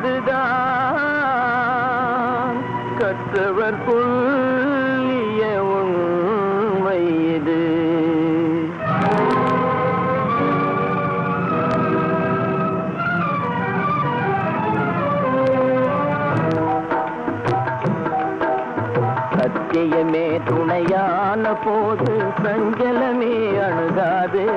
அதுதான் கற்றவர் சத்தியமே துணையான போது சஞ்சலமே அணுகாது.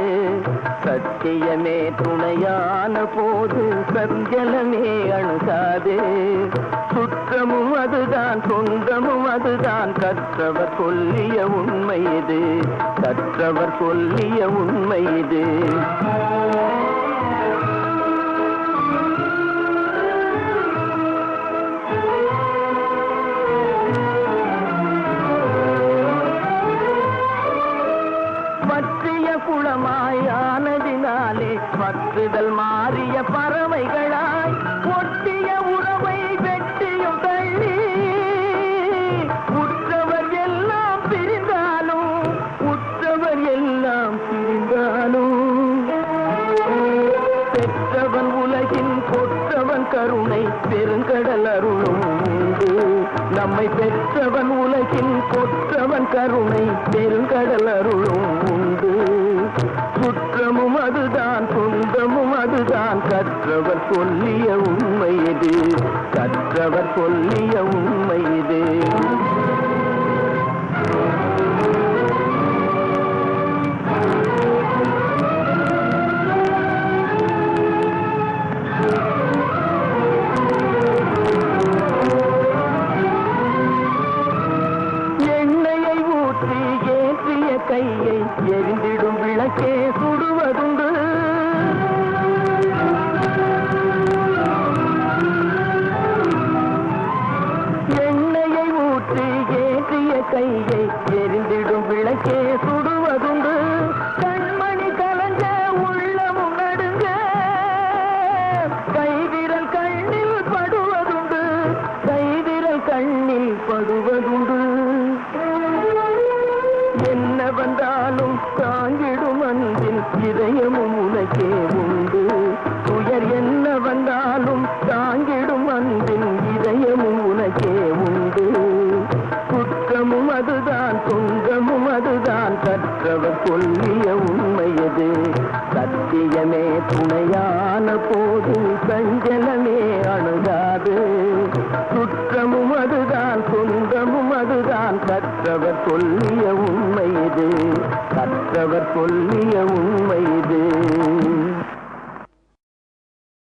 சத்தியமே துணையான போது சஞ்சலமே அணுகாது. சுற்றமும் அதுதான் சொந்தமும் அதுதான். கற்றவர் சொல்லிய உண்மை இது. கற்றவர் சொல்லிய உண்மை இது. குளமாயானதினாலே பற்றுதல் மாறிய பறவைகளாய் ஒட்டிய உறவை வெட்டியும் தள்ளி. உற்றவர் எல்லாம் பிரிந்தாலும் உற்றவர் எல்லாம் பிரிந்தாலும். பெற்றவன் உலகின் பொற்றவன் கருணை பெருங்கடல் அருளும் நம்மை பெற்றவன் உலகின் பொற்றவன் கருணை பெருங்கடல் அருள் சொல்லிய உண்மை இது. கற்றவர் சொல்லிய உண்மை இது. வந்தாலும் தாங்கிடும் அன்பின் இதயமும் உனக்கே உண்டு. துயர் என்ன வந்தாலும் தாங்கிடும் அன்பின் இதயமும் உனக்கே உண்டு. குற்றமும் அதுதான் துன்பமும் அதுதான் கற்றவர் சொல்லிய உண்மையது சத்தியமே துணையான போது சஞ்சலமே அணுகாது. குற்றம் கற்றவர் சொல்லிய உண்மை இது கற்றவர் சொல்லிய உண்மை இது